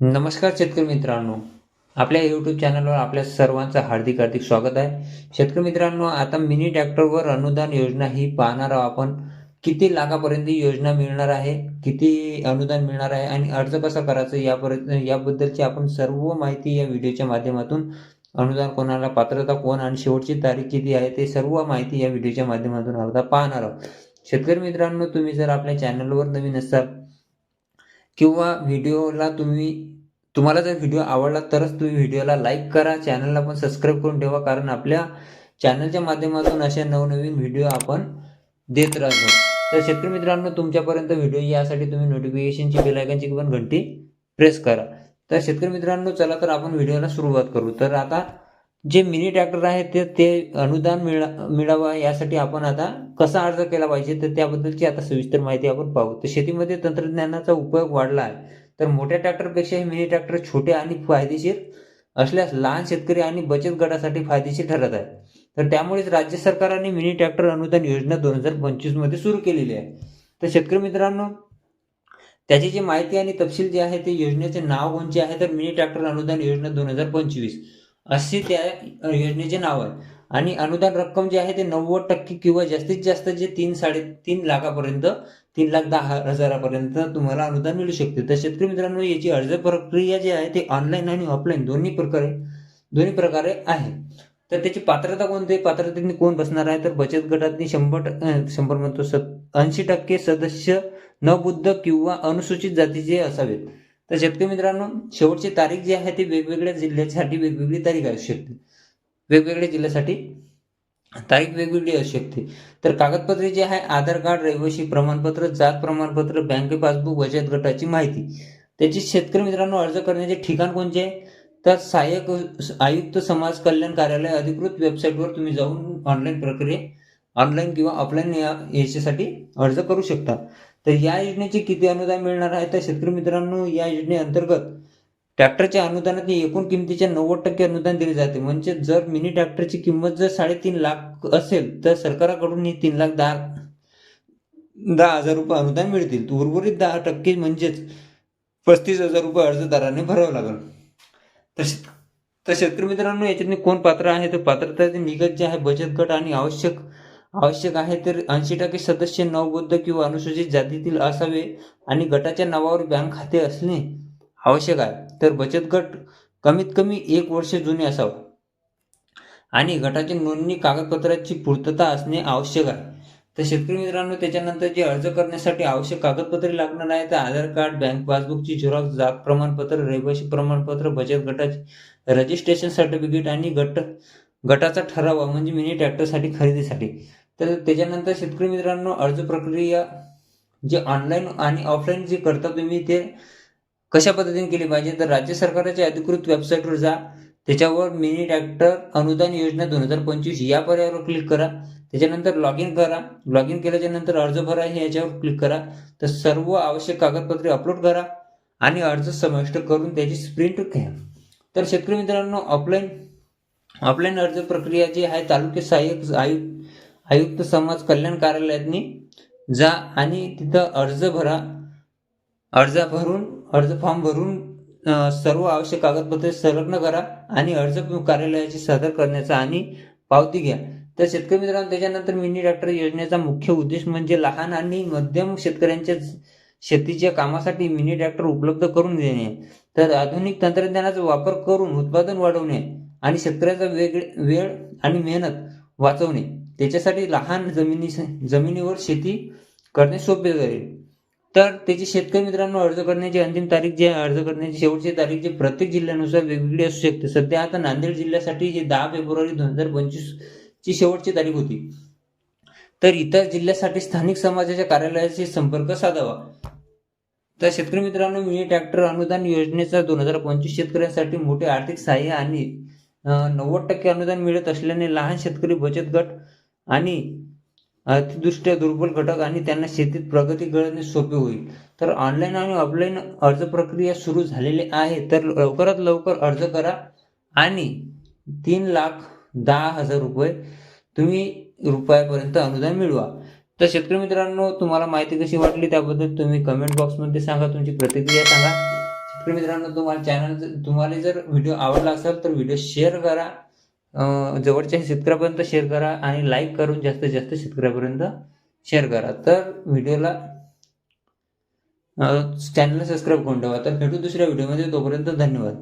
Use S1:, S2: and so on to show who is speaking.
S1: नमस्कार शेतकरी मित्रांनो. आपल्या यूट्यूब चॅनलवर आपल्या सर्वांचं हार्दिक हार्दिक स्वागत आहे. शेतकरी मित्रांनो आता मिनी ट्रॅक्टरवर अनुदान योजना ही पाहणार आहोत आपण. किती लाखापर्यंत ही योजना मिळणार आहे? किती अनुदान मिळणार आहे? आणि अर्ज कसा करायचा? यापर्यंत याबद्दलची आपण सर्व माहिती या व्हिडिओच्या माध्यमातून अनुदान कोणाला पात्रता कोण आणि शेवटची तारीख किती आहे ते सर्व माहिती या व्हिडिओच्या माध्यमातून आता पाहणार आहोत. शेतकरी मित्रांनो तुम्ही जर आपल्या चॅनलवर नवीन असाल किंवा व्हिडिओला तुम्ही तुम्हाला जर व्हिडिओ आवडला तरच तुम्ही व्हिडिओला लाईक करा. चॅनलला पण सबस्क्राईब करून ठेवा कारण आपल्या चॅनलच्या माध्यमातून अशा नवनवीन व्हिडिओ आपण देत राहतो. तर शेतकरी मित्रांनो तुमच्यापर्यंत व्हिडिओ यासाठी तुम्ही नोटिफिकेशनची बेलायकनची पण घंटी प्रेस करा. तर शेतकरी मित्रांनो चला तर आपण व्हिडिओला सुरुवात करू. तर आता जे मिनी ट्रॅक्टर आहे ते ते अनुदान मिळा मिळावं यासाठी आपण आता कसा अर्ज केला पाहिजे तर त्याबद्दलची आता सविस्तर माहिती आपण पाहू. तर शेतीमध्ये तंत्रज्ञानाचा उपयोग वाढला आहे. तर मोठ्या ट्रॅक्टरपेक्षा हे मिनी ट्रॅक्टर छोटे आणि फायदेशीर असल्यास लहान शेतकरी आणि बचत गटासाठी फायदेशीर ठरत आहे. तर त्यामुळेच राज्य सरकारने मिनी ट्रॅक्टर अनुदान योजना दोन हजार पंचवीसमध्ये सुरू केलेली आहे. तर शेतकरी मित्रांनो त्याची जी माहिती आणि तपशील जे आहे ते योजनेचे नाव कोणते आहे तर मिनी ट्रॅक्टर अनुदान योजना दोन हजार पंचवीस. असे त्या योजनेचे नाव आहे. आणि अनुदान रक्कम जी आहे ते नव्वद टक्के किंवा जास्तीत जास्त जे तीन साडेतीन लाखापर्यंत तीन लाख दहा हजारापर्यंत तुम्हाला अनुदान मिळू शकते. तर शेतकरी मित्रांनो याची अर्ज प्रक्रिया जी आहे ते ऑनलाईन आणि ऑफलाईन दोन्ही प्रकारे दोन्ही प्रकारे आहे. तर त्याची पात्रता कोणते? पात्रतेने कोण बसणार आहे? तर बचत गटातनी शंभर ट- शंभर म्हणतो सत ऐंशी टक्के सदस्य नबुद्ध किंवा अनुसूचित जातीचे असावेत. तर शेतकरी मित्रांनो शेवटची तारीख जी आहे ती वेगवेगळ्या जिल्ह्यासाठी वेगवेगळी तारीख असू शकते. वेगवेगळ्या जिल्ह्यासाठी तारीख वेगवेगळी असू शकते. तर कागदपत्रे जे आहे आधार कार्ड रहिवासी प्रमाणपत्र जात प्रमाणपत्र बँक पासबुक बचत गटाची माहिती. त्याची शेतकरी मित्रांनो अर्ज करण्याचे ठिकाण कोणते आहे? तर सहाय्यक आयुक्त समाज कल्याण कार्यालय अधिकृत वेबसाईटवर तुम्ही जाऊन ऑनलाईन प्रक्रिये ऑनलाईन किंवा ऑफलाईन या याच्यासाठी अर्ज करू शकता. तर या योजनेचे किती अनुदान मिळणार आहे? तर शेतकरी मित्रांनो या योजनेअंतर्गत ट्रॅक्टरच्या अनुदानात एकूण किमतीच्या नव्वद टक्के अनुदान दिले जाते. म्हणजे जर मिनी ट्रॅक्टरची किंमत जर साडेतीन लाख असेल तर सरकाराकडून ही तीन लाख दहा दहा हजार रुपये अनुदान मिळतील. उर्वरित दहा टक्के म्हणजेच पस्तीस हजार रुपये अर्जदाराने भरावं लागेल. तर तर शेतकरी मित्रांनो याच्यात कोण पात्र आहे? तर पात्रतेचे निकष जे आहे बचत गट आणि आवश्यक आवश्यक आहे तर ऐंशी टक्के सदस्य नवबद्ध किंवा अनुसूचित जातीतील असावे आणि गटाच्या नावावर बँक खाते असणे आवश्यक आहे. तर बचत गट कमीत कमी एक वर्ष जुने असावं आणि गटाची नोंदणी कागदपत्राची पूर्तता असणे आवश्यक आहे. तर शेतकरी मित्रांनो त्याच्यानंतर जे अर्ज करण्यासाठी आवश्यक कागदपत्रे लागणार आहे तर आधार कार्ड बँक पासबुकची झेरॉक्स जात प्रमाणपत्र रहिवासी प्रमाणपत्र बचत गटाचे रजिस्ट्रेशन सर्टिफिकेट आणि गट गटाचा ठराव म्हणजे मिनी ट्रॅक्टरसाठी खरेदीसाठी. तर त्याच्यानंतर शेतकरी मित्रांनो अर्ज प्रक्रिया जे ऑनलाईन आणि ऑफलाईन जे करता तुम्ही ते कशा पद्धतीने केली पाहिजे? तर राज्य सरकारच्या अधिकृत वेबसाईटवर जा. त्याच्यावर मिनी ट्रॅक्टर अनुदान योजना दोन हजार पंचवीस या पर्यायावर क्लिक करा. त्याच्यानंतर लॉग इन करा. लॉग इन केल्याच्यानंतर अर्ज भरा हे याच्यावर क्लिक करा. तर सर्व आवश्यक कागदपत्रे अपलोड करा आणि अर्ज समाविष्ट करून त्याची स्प्रिंट घ्या. तर शेतकरी मित्रांनो ऑफलाईन ऑफलाईन अर्ज प्रक्रिया जी आहे तालुके सहाय्यक आयुक्त आयुक्त समाज कल्याण कार्यालयातनी जा आणि तिथं अर्ज भरा. अर्ज भरून अर्ज फॉर्म भरून सर्व आवश्यक कागदपत्रे संलग्न करा आणि अर्ज कार्यालयाची सादर करण्याचा आणि पावती घ्या. तर शेतकरी मित्रांनो त्याच्यानंतर मिनी ट्रॅक्टर योजनेचा मुख्य उद्देश म्हणजे लहान आणि मध्यम शेतकऱ्यांच्या शेतीच्या कामासाठी मिनी ट्रॅक्टर उपलब्ध करून देणे. तर आधुनिक तंत्रज्ञानाचा वापर करून उत्पादन वाढवणे आणि शेतकऱ्याचा वेगळे वेळ आणि मेहनत वाचवणे. त्याच्यासाठी लहान जमिनी जमिनीवर शेती करणे सोपे जाईल. तर त्याची शेतकरी मित्रांनो अर्ज करण्याची अंतिम तारीख जी अर्ज करण्याची शेवटची तारीख जे प्रत्येक जिल्ह्यानुसार वेगवेगळी असू शकते. सध्या आता नांदेड जिल्ह्यासाठी जे दहा फेब्रुवारी दोन हजार पंचवीस ची शेवटची तारीख होती. तर इतर जिल्ह्यासाठी स्थानिक समाजाच्या कार्यालयाशी संपर्क साधावा. तर शेतकरी मित्रांनो मिनी ट्रॅक्टर अनुदान योजनेचा दोन हजार पंचवीस शेतकऱ्यांसाठी मोठे आर्थिक सहाय्य आणि नव्वद टक्के अनुदान मिळत असल्याने लहान शेतकरी बचत गट आणि अतिदृष्ट्या दुर्बल घटक आणि त्यांना शेतीत प्रगती करणे सोपे होईल. तर ऑनलाईन आणि ऑफलाईन अर्ज प्रक्रिया सुरू झालेली आहे. तर लवकरात लवकर अर्ज करा आणि तीन लाख दहा हजार रुपये तुम्ही रुपयापर्यंत अनुदान मिळवा. तर शेतकरी मित्रांनो तुम्हाला माहिती कशी वाटली त्याबद्दल तुम्ही कमेंट बॉक्समध्ये सांगा. तुमची प्रतिक्रिया सांगा. शेतकरी मित्रांनो तुम्हाला चॅनल तुम्हाला जर व्हिडिओ आवडला असेल तर व्हिडिओ शेअर करा. जवळच्या शेतकऱ्यापर्यंत शेअर करा आणि लाईक करून जास्तीत जास्त शेतकऱ्यापर्यंत शेअर करा. तर व्हिडिओला चॅनलला सबस्क्राईब करून ठेवा. तर भेटू दुसऱ्या व्हिडिओमध्ये तोपर्यंत धन्यवाद.